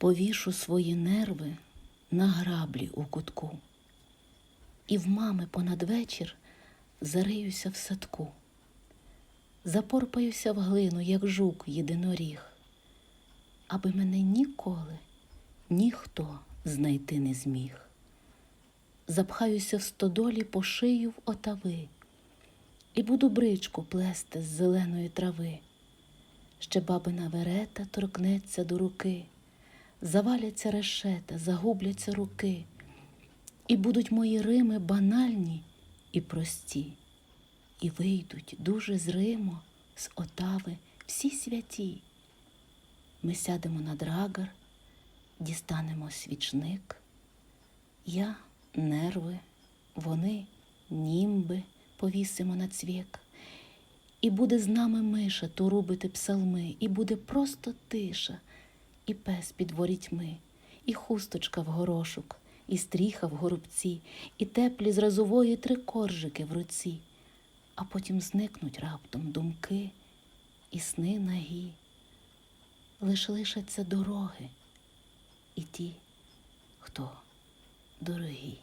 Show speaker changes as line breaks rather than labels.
Повішу свої нерви на граблі у кутку, і в мами понад вечір зариюся в садку, запорпаюся в глину, як жук єдиноріг, аби мене ніколи ніхто знайти не зміг. Запхаюся в стодолі по шию в отави, і буду бричку плести з зеленої трави. Ще бабина верета торкнеться до руки, заваляться решета, загубляться руки, і будуть мої рими банальні і прості, і вийдуть дуже зримо з отави всі святі. Ми сядемо на драгар, дістанемо свічник. Я нерви, вони німби повісимо на цвік. І буде з нами миша турубити псалми, і буде просто тиша, і пес під ворітьми, і хусточка в горошок, і стріха в горобці, і теплі зразової три коржики в руці, а потім зникнуть раптом думки і сни нагі. Лиш лишаться дороги і ті, хто дорогі.